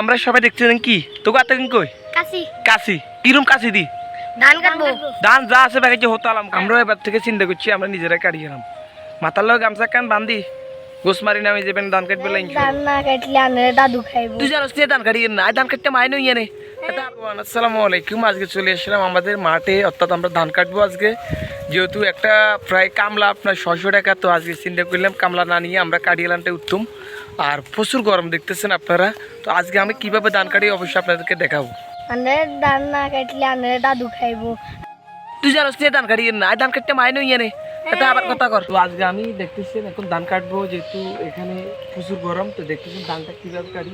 আমরা সবাই দেখতেছেন কি? তোকে আতে কই? কাশি। কাশি। কিরম কাশি দি? ধান কাটবো। ধান যা আছে ব্যাগে যে হতো আলাম। আমরা এবার থেকে চিন্তা করছি আমরা নিজেরাই কাটি গেলাম মাথার লোক গামছা কান বান্ধি গোস মারি নামে যাবেন ধান কাটবে লাইন ধান না কাটলে আনে দাদু খাইবো। তুই জানোস তুই ধান কাটি না? ধান কাটতে মাই নই এনে আসসালামু আলাইকুম। আজকে চলে এসেছিলাম আমাদের মাঠে। অর্থাৎ আমরা ধান কাটবো আজকে। যেহেতু একটা প্রায় কামলা আপনার ছশো টাকা তো আজকে চিন্তা করলাম কামলা না নিয়ে আমরা কাটিয়ে উত্তম আর প্রচুর গরম দেখতেছেন আপনারা। তো আজকে আমি কীভাবে ধান কাটি অবশ্যই আপনাদেরকে দেখাবো। ধান না কাটলে আনে দাদু খাইবো। তুই জানোস তুই ধান কাটি না ধান কাটতে মাই নই এনে। এটা আবার কথা কর। তো আজকে আমি দেখতেছেন এখন ধান কাটবো যেহেতু এখানে প্রচুর গরম তো দেখতেছেন ধানটা কীভাবে কাটি।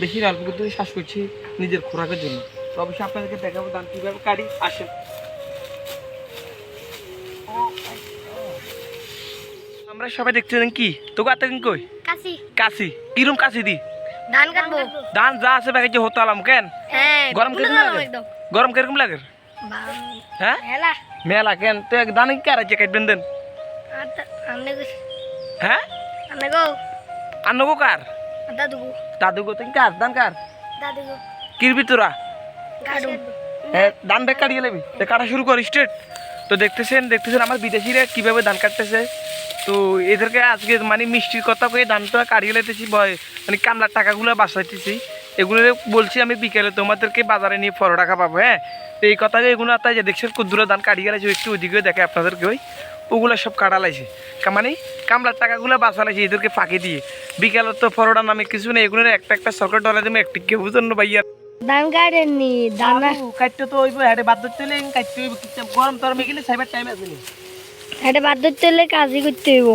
বেশি অল্প কিন্তু শ্বাস করছি নিজের খোরাকের জন্য। তো অবশ্যই আপনাদেরকে দেখাবো ধান কীভাবে কাটি। আসেন। আমরা সবাই দেখতেছেন কি? তোকে আতে কই? কাশি। কাশি। কিরম কাশি দি? ধান কাটবো। ধান যা আছে ব্যাগে যে হতো আলাম কেন? হ্যাঁ গরম কীরকম লাগে? গরম কীরকম লাগে? হ্যাঁ? হেলা মেলা কেন? তো এক ধান কি আর আছে কাটবেন দেন? হ্যাঁ? আনে গো। কার? দাদু গো। দাদু গো কার? ধান কার? দাদু গো। কিরবি তোরা কাটু হ্যাঁ ধান ব্যাগ কাটিয়ে নেবি তো কাটা শুরু কর স্ট্রেট। তো দেখতেছেন দেখতেছেন আমার বিদেশিরা কীভাবে ধান কাটতেছে। তো এদেরকে আজকে মানে মিষ্টির কথা কয়ে ধানটা কাটিয়ে লেতেছি ভয়। মানে কামলার টাকাগুলো বাঁচাইতেছি। এগুলো বলছি আমি বিকেলে তোমাদেরকে বাজারে নিয়ে পনেরো টাকা পাবো হ্যাঁ? তো এই কথা এগুলো তাই যে দেখছেন কুদ্দুরে ধান কাটিয়ে গেলেছে একটু ওইদিকে দেখে আপনাদেরকে ওই ওগুলো সব কাটা লাইছে। মানে কামলার টাকাগুলো বাঁচা লাইছে এদেরকে ফাঁকি দিয়ে। বিকেলে তো পরোটা নামে কিছু নেই এগুলো একটা একটা সরকার ডলার দেবে একটি কেউ বুঝুন ভাইয়া। ধান কাটেননি ধান কাটতে তো হইব হেডে বাদ ধরতে গরম তরমে গেলে সাইবার টাইম আছে নি। এটা বাদ ধরতে হলে কাজই করতে হইব।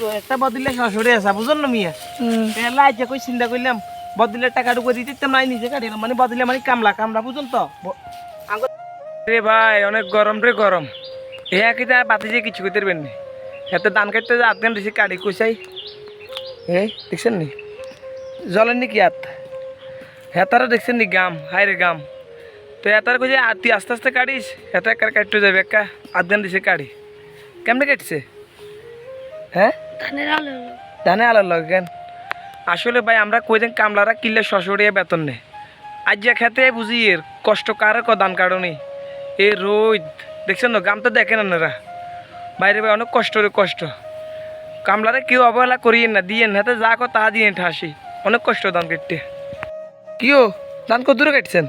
তো একটা বদলে সরাসরি আছে বুঝুন না মিয়া? হুম। এলা আজ কই চিন্তা করলাম বদলে টাকা ঢুকে দিতে দিতাম নাই নিজে কাটিলাম মানে বদলে মানে কামলা কামলা বুঝুন তো? রে ভাই অনেক গরম রে গরম। এ কিটা বাতি যে কিছু করতে পারবেন না? এত ধান কাটতে যে আধ ঘণ্টা কাটি কইসাই এই দেখছেন নি? জলেন নি কি আত হেতারা দেখছেন নি গাম? হাই রে গাম। তো এতার কইছে আর তুই আস্তে আস্তে কাটিস হেতা একার কাটতে যাবে একা আধ ঘণ্টা দিছে কাটি। কেমনে কাটছে? হ্যাঁ? ধানের আলো ধানে আলো লাগে কেন? আসলে ভাই আমরা কই দিন কামলারা কিনলে সশরিয়া বেতন নেই। আজ যা খেতে বুঝি এর কষ্ট কার ক দান কারণে? এ রোদ দেখছেন না গাম তো দেখেন না বাইরে ভাই অনেক কষ্ট রে কষ্ট। কামলারে কেউ অবহেলা করিয়েন না দিয়েন হাতে যা কো তা দিয়ে ঠাসি। অনেক কষ্ট দান কাটতে। কিও দান কত দূরে কাটছেন?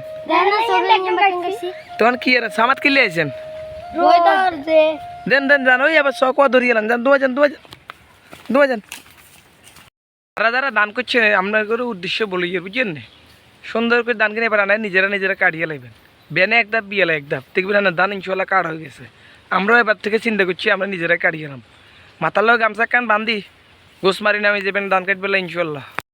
তখন কি আর সামাত কিনলে আছেন দেন দেন জান ওই আবার শখ ধরিয়ে এলাম। যান দুয়া যান দুয়া যান। দুয়া যান। যারা যারা দান করছে আপনাদের উদ্দেশ্য বলে গিয়ে বুঝছেন? না সুন্দর করে দান কিনে এবার আনায় নিজেরা নিজেরা কাটিয়ে লাগবেন বেনে এক ধাপ বিয়েলা এক ধাপ। দেখবেন না দান ইনশাল্লাহ কাট হয়ে গেছে। আমরাও এবার থেকে চিন্তা করছি আমরা নিজেরাই কাটিয়ে এলাম। মাথার লোক গামছা কান বান্ধি গোস মারি নামে যাবেন দান কাটবে ইনশাল্লাহ।